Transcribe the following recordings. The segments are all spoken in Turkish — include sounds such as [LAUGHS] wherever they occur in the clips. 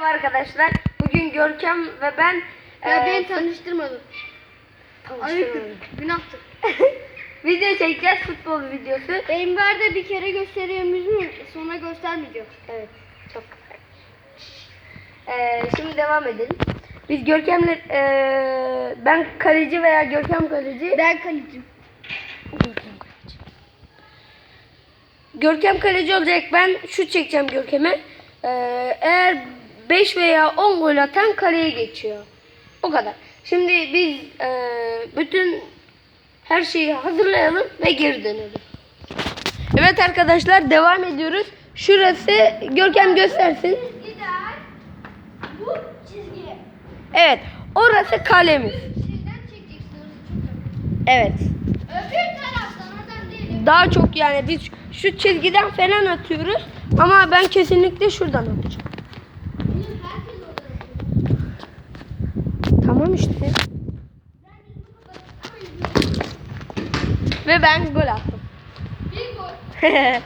Merhaba arkadaşlar. Bugün Görkem ve ben Ya eee, beni tanıştırmadın. tanıştırmadım. Ayıptır. Günahtır. [LAUGHS] video çekeceğiz futbol videosu. Enver'de bir kere gösteriyoruz mu? Sonra göstermeyeceğim. Evet. Çok güzel. Şimdi devam edelim. Biz Görkem'le eee, ben kaleci veya Görkem kaleci. Ben kalecim. Görkem kaleci. Görkem kaleci olacak. Ben şut çekeceğim Görkem'e. Eee, eğer 5 veya 10 gol atan kaleye geçiyor. O kadar. Şimdi biz eee, bütün her şeyi hazırlayalım ve geri dönelim. Evet arkadaşlar devam ediyoruz. Şurası Görkem göstersin. Bu çizgi. Evet. Orası kalemiz. Evet. Daha çok yani biz şu çizgiden falan atıyoruz. Ama ben kesinlikle şuradan atacağım. Benim herkes orada. Tamam işte. Ve ben gol attım. Bir gol. [LAUGHS]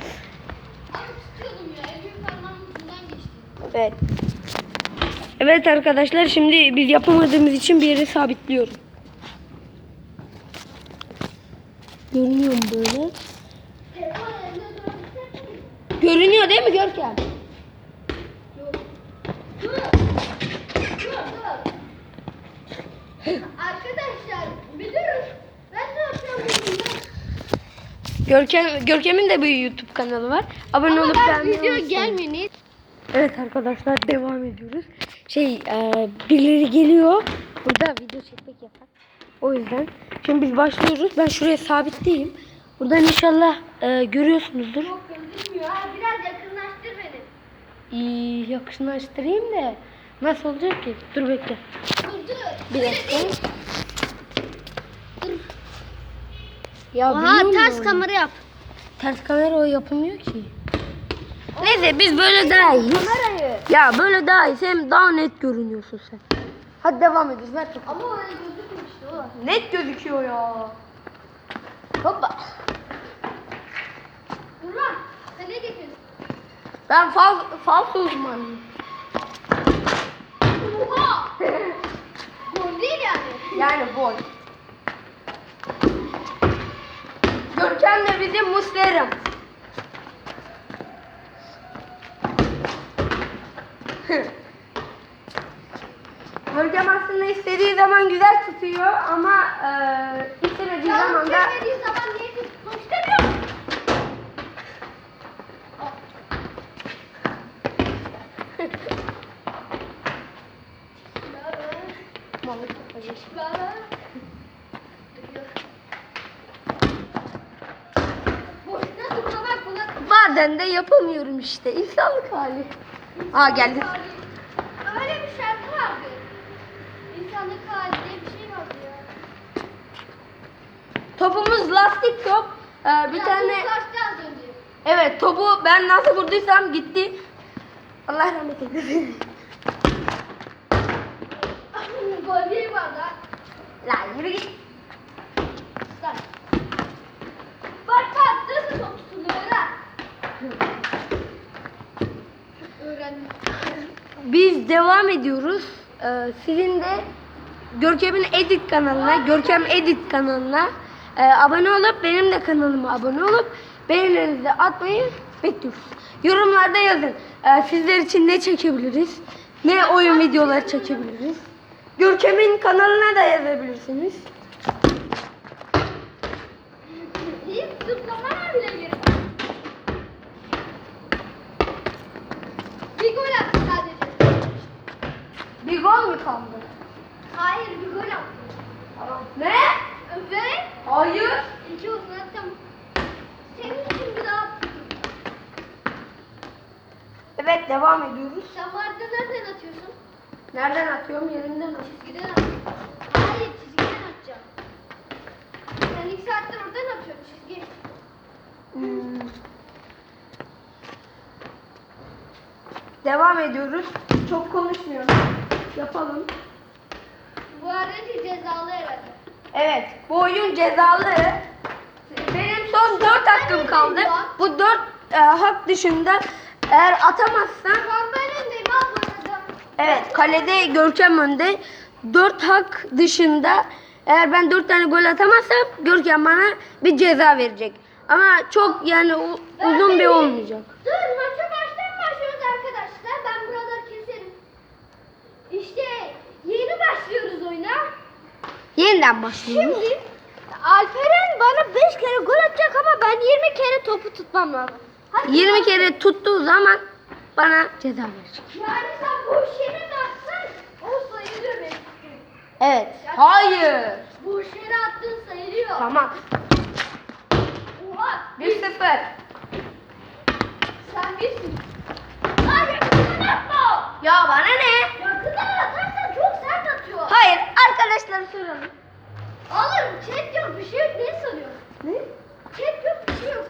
Evet. Evet arkadaşlar şimdi biz yapamadığımız için bir yere sabitliyorum. Görünüyor mu böyle? Görünüyor değil mi Görkem? Yok. Dur. Dur dur. Arkadaşlar durun. Ben ne yapacağım. Görkem, Görkem'in de bir YouTube kanalı var. Abone olup Ama beğenmeyi video gelmeyin. Evet arkadaşlar devam ediyoruz. Şey e, birileri geliyor. Burada video çekmek yasak. O yüzden. Şimdi biz başlıyoruz. Ben şuraya sabitleyeyim. Buradan inşallah e, görüyorsunuzdur. Yok gözükmüyor. Ha, biraz yakınlaştır beni. İyi, yakınlaştırayım da. Nasıl olacak ki? Dur bekle. Dur dur. Bir dakika. Ya Aha biliyor ters kamera yap. Ters kamera o yapılmıyor ki. Neyse biz böyle daha iyiyiz. Kamerayı. Ya böyle daha iyiyiz. Hem daha net görünüyorsun sen. Hadi devam ediyoruz. Topu. Ama öyle gözükmüştü o. Net gözüküyor ya. Hoppa. Dur lan. Sen ne getirdin? Ben fal falso uzmanıyım. [LAUGHS] Gol değil yani. Yani gol. Görkem de bizim Muslera'm. [LAUGHS] Görkem aslında istediği zaman güzel tutuyor ama eee istemediği zaman da çekmediği zaman niye tutmak istemiyorum? Bak buna. Bazen de yapamıyorum işte. İnsanlık hali. Aa geldi. Öyle bir şarkı vardı. İnsanlık hali diye bir şey vardı ya. Topumuz lastik top. Ee, bir Ya, tane evet topu ben nasıl vurduysam gitti. Allah rahmet eylesin. Gol değil vardı. ha. Lan nasıl top tutuluyor. Biz devam ediyoruz. Ee, sizin de Görkem'in Edit kanalına, Görkem Edit kanalına e, abone olup benim de kanalıma abone olup beğenilerinizi atmayı bekliyoruz. Yorumlarda yazın. Ee, sizler için ne çekebiliriz? Ne oyun videoları çekebiliriz? Görkem'in kanalına da yazabilirsiniz. Hiç zıplamana bile gerek. yok. Bir gol attı sadece. Bir gol mü kaldı? Hayır bir gol attı. Ne? Ve Hayır. iki olsun attım. Senin için bir daha attım. Evet devam ediyoruz. Sen bu arada nereden atıyorsun? Nereden atıyorum? Yerinden atıyorum. Çizgiden at. Hayır çizgiden atacağım. Sen iki saattir oradan atıyorsun çizgi. Hmm. Devam ediyoruz. Çok konuşmuyorum. Yapalım. Bu arada cezalı herhalde. Evet. Bu oyun cezalı. Benim son 4 hakkım kaldı. Bu 4 hak dışında eğer atamazsam Şu an ben öndeyim al bu arada. Evet kalede Görkem önde. 4 hak dışında eğer ben 4 tane gol atamazsam Görkem bana bir ceza verecek. Ama çok yani u- uzun bir olmayacak. Dur maça baştan başlıyoruz arkadaşlar. Ben buraları keserim. İşte yeni başlıyoruz oyuna. Yeniden başlıyoruz. Şimdi Alperen bana 5 kere gol atacak ama ben 20 kere topu tutmam lazım. Hadi 20 kere tuttuğu zaman bana ceza verecek. Yani sen boş yere atsan o sayılıyor benim. Evet. Hayır. Boş yere attığın sayılıyor. Tamam. Oha 1-0. sen birsin. Hayır yakından atma. Ya bana ne? Yakından atarsan çok sert atıyor. Hayır arkadaşlar soralım. Oğlum chat yok bir şey yok ne sanıyorsun? Ne? Chat yok bir şey yok.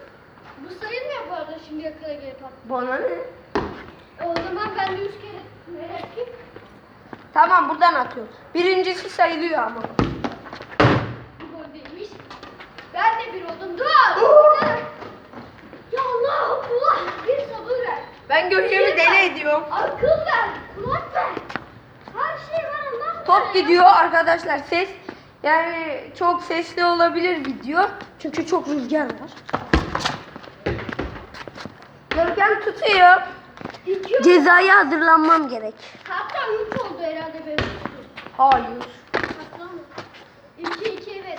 Bu sayılmıyor bu arada şimdiye kadar gelip attım. Bana ne? O zaman ben de 3 kere ne yapayım? Tamam buradan atıyor. Birincisi sayılıyor ama. Bu gol değilmiş. Ben de bir oldum. Dur. Burada. Ya Allah Allah. Bir sabır ver. Ben Görkem'i deli ediyorum. Akıl ver. Kulak ver. Her şey var Allah. Top gidiyor arkadaşlar ses. Yani çok sesli olabilir video. Çünkü çok rüzgar var. Görkem tutuyor. Cezaya hazırlanmam gerek. Hatta 3 oldu herhalde benim. Hayır. Hatırlamıyorum. 2 2 evet.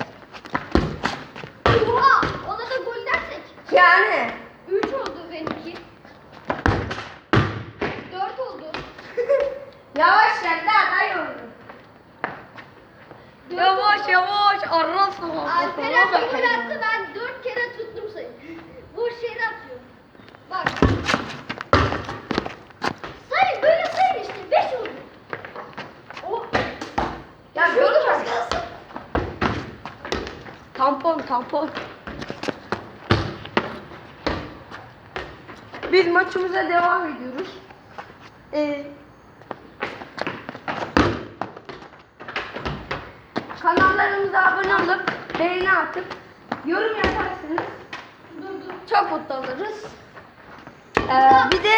Oha! Ona da gol dersek. Yani. 3 oldu benimki. 4 [LAUGHS] oldu. Yavaş gel daha daha yoruldu. Yavaş yavaş arasın. Alperen bir gol attı ben 4 kere tuttum sayı. Boş yere atıyor. Bak. Sayın böyle sayın işte 5 oldu. Oh. Ya Çok Görkem. az kalsın. Tampon. Biz maçımıza devam ediyoruz. Ee, kanallarımıza abone olup beğeni atıp yorum dur. Çok mutlu oluruz. Ee, bir de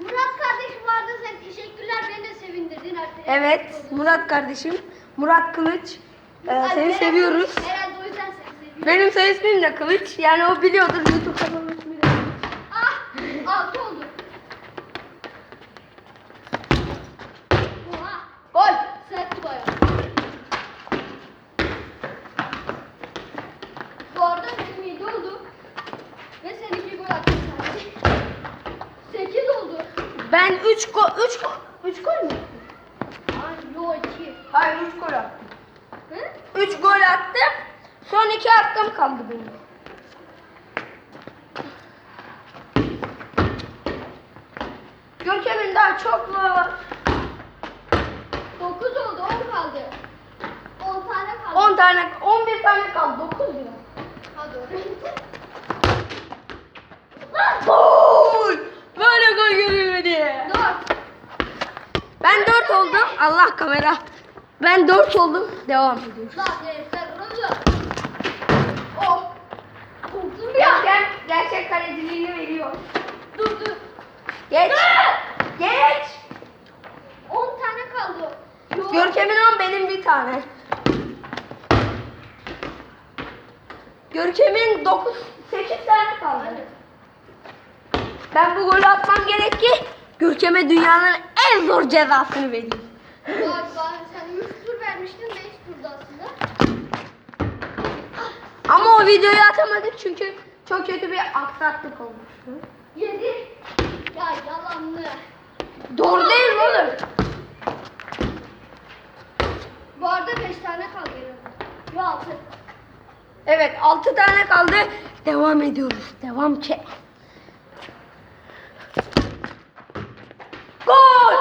Murat kardeşim vardı sen teşekkürler beni de sevindirdin artık. evet Murat kardeşim Murat Kılıç. Ee, seni seviyoruz. Herhalde o yüzden seni seviyorum. Benim soy ismim de Kılıç. Yani o biliyordur YouTube kanalı ismi de. Ah! Altı oldu. Oha! Gol. Sertti bayağı. Bu arada benim 7 oldu. Ve seninki gol attın sadece. 8 oldu. Ben 3 gol 3 gol 3 gol mü? Ay yo 2. Hayır 3 gol attım. Hı? 3 gol attım. Son 2 hakkım kaldı benim. Görkem'in daha çok var. 9 oldu 10 kaldı. 10 tane kaldı. 10 tane 11 tane kaldı. 9 lira. Hadi oraya. Gol! Böyle gol görülmedi. 4. Ben 4 oldum. Allah kamera. Ben 4 oldum. Devam ediyoruz. Lan. Oh. Korktum ya. Görkem gerçek kaleciliğini veriyor. Dur dur. Geç. Geç. 10 tane kaldı. Yok. Görkem'in 10 benim bir tane. Görkem'in 9 8 tane kaldı. Hadi. Ben bu golü atmam gerek ki Görkem'e dünyanın en zor cezasını vereyim. Bak bak sen 3 tur vermiştin 5 turda aslında. Ama videoyu atamadık çünkü çok kötü bir aksaklık olmuştu. 7. Ya yalanlı. Doğru değil mi oğlum? Bu arada 5 tane kaldı. Yo 6. Evet 6 tane kaldı. Devam ediyoruz. Devam ki. Gol!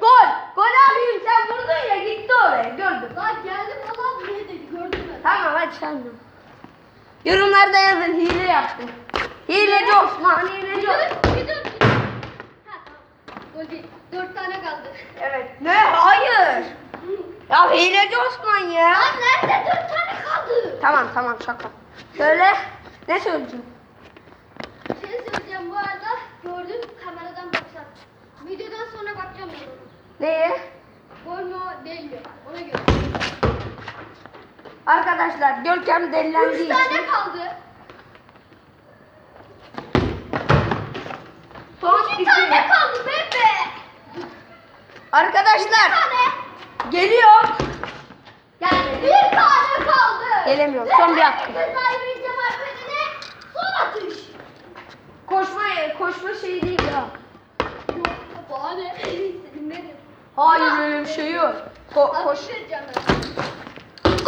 Gol. Gol! Abim sen vurdun ya gitti oraya gördüm. Lan geldim buraya dedi gördün mü? Tamam hadi sen. Yorumlarda yazın hile yaptım. Hileci Osman, hileci Osman. Ha tamam. Gol değil. 4 tane kaldı. Evet. Ne? Hayır. Ya hileci Osman ya. Lan nerede 4 tane kaldı? Tamam tamam şaka. Söyle. Ne söyleyeceğim? Bir şey söyleyeceğim bu arada. Gördüm kameradan baksan. Videodan sonra bakacağım. Neye? Gol değil mi? Ona göre. Arkadaşlar Görkem Üç delilendiği tane için kaldı. son İki tane kaldı bebe. Bir Arkadaşlar tane. geliyor. Yani bir tane kaldı. Gelemiyor. Son bir hakkı. Arkadaşına. Son atış. Koşma koşma şey değil ya. Yok. Bana ne? Hayır öyle bir şey yok. Ko- koş. Ben.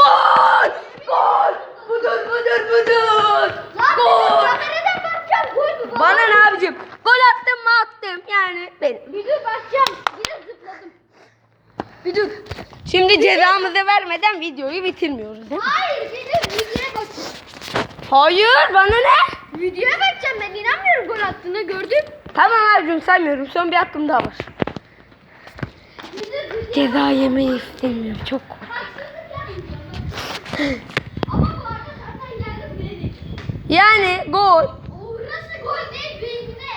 Gol! Gol! Budur budur budur. Gol! benim kameradan bakacağım. Gol mü? Bana ne abicim? Gol attım mı attım. Yani benim. Bir dur bakacağım. Yine zıpladım. Bir dur. Şimdi cezamızı vermeden videoyu bitirmiyoruz değil mi? Hayır bir dur videoya bakacağım. Hayır bana ne? Videoya bakacağım ben inanmıyorum gol attığını gördüm. Tamam abicim saymıyorum. Son bir hakkım daha var. Bir dur videoya Ceza yemeyi istemiyorum. Çok Haksızlık Yani gol. Orası gol değil beynine.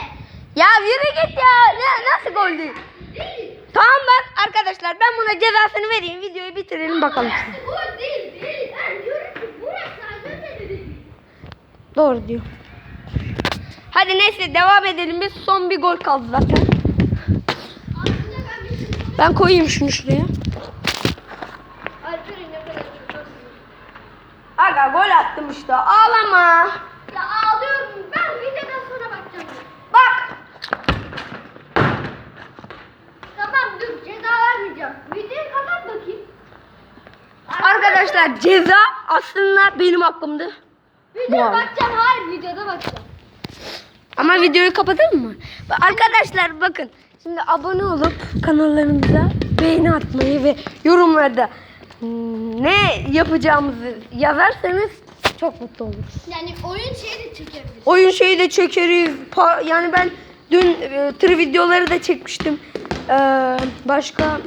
Ya yürü git ya. Ne, nasıl gol değil? Değil. Tamam ben arkadaşlar ben buna cezasını vereyim. Videoyu bitirelim bakalım. Orası gol değil değil. Ben diyorum ki burası az önce de değil. Doğru diyor. Hadi neyse devam edelim. Biz son bir gol kaldı zaten. Şey Ben koyayım şunu şuraya. Alper'in ne kadar çok haksız. Aga gol attım işte. Ağlama. Ya ağlıyorum. Ben videodan sonra bakacağım. Bak. Tamam dur ceza vermeyeceğim. Videoyu kapat bakayım. Arkadaşlar ceza aslında benim hakkımdı. Videoya Wow. bakacağım. Hayır videoda bakacağım. Ama videoyu kapatalım mı? Arkadaşlar bakın. Şimdi abone olup kanallarımıza beğeni atmayı ve yorumlarda ne yapacağımızı yazarsanız çok mutlu oluruz. Yani oyun şeyi de çekebiliriz. Oyun şeyi de çekeriz. Pa- yani ben dün e, tır videoları da çekmiştim. Ee, başka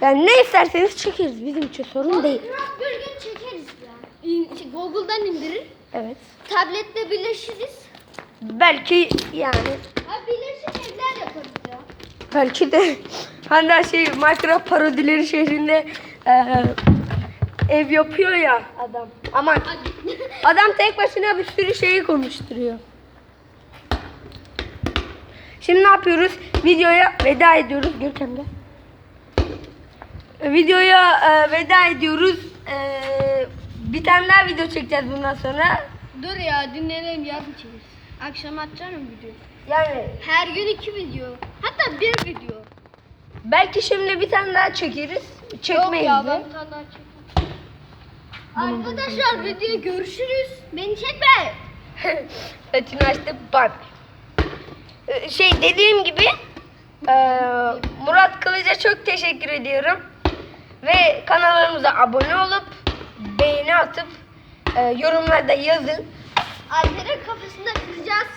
yani ne isterseniz çekeriz. Bizim için sorun değil. Biraz bir gün çekeriz ya. İn- şey, Google'dan indirir. Evet. Tablette birleşiriz. Belki yani Ha birleşik evler yaparız ya. belki de [LAUGHS] hani şey Minecraft parodileri şehrinde e, ev yapıyor ya adam. Aman adam tek başına bir sürü şeyi konuşturuyor. Şimdi ne yapıyoruz? Videoya veda ediyoruz Görkem gel. Videoya e, veda ediyoruz. E, bir tane daha video çekeceğiz bundan sonra. Dur ya dinlenelim yarın çekeriz. Akşam atacağım video. Yani Her gün iki video. Hatta bir video. belki şimdi bir tane daha çekeriz. Çekmeyiz Yok ya ben bir tane daha çekeyim. Arkadaşlar video görüşürüz. Beni çekme. [LAUGHS] Açtı bak. Ee, Şey dediğim gibi eee, Murat Kılıç'a çok teşekkür ediyorum. Ve kanallarımıza abone olup beğeni atıp eee, yorumlarda yazın. Alper'in kafasında kıracağız.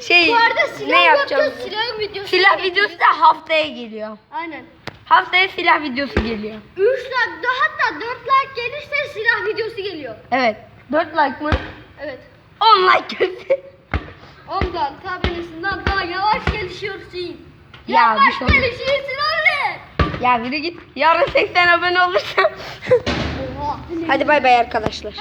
[LAUGHS] şey Bu arada silah ne yapacağız. Silah videosu. Silah videosu da haftaya geliyor. Aynen. Haftaya silah videosu geliyor. 3 like hatta 4 like gelirse silah videosu geliyor. Evet. 4 like mı? Evet. 10 like gelsin. Ondan tabelesinden daha yavaş gelişiyorsun. Ya, yavaş şey gelişiyorsun öyle. Ya yürü git. Yarın 80 abone olursam. Oha. Hadi bay bay arkadaşlar.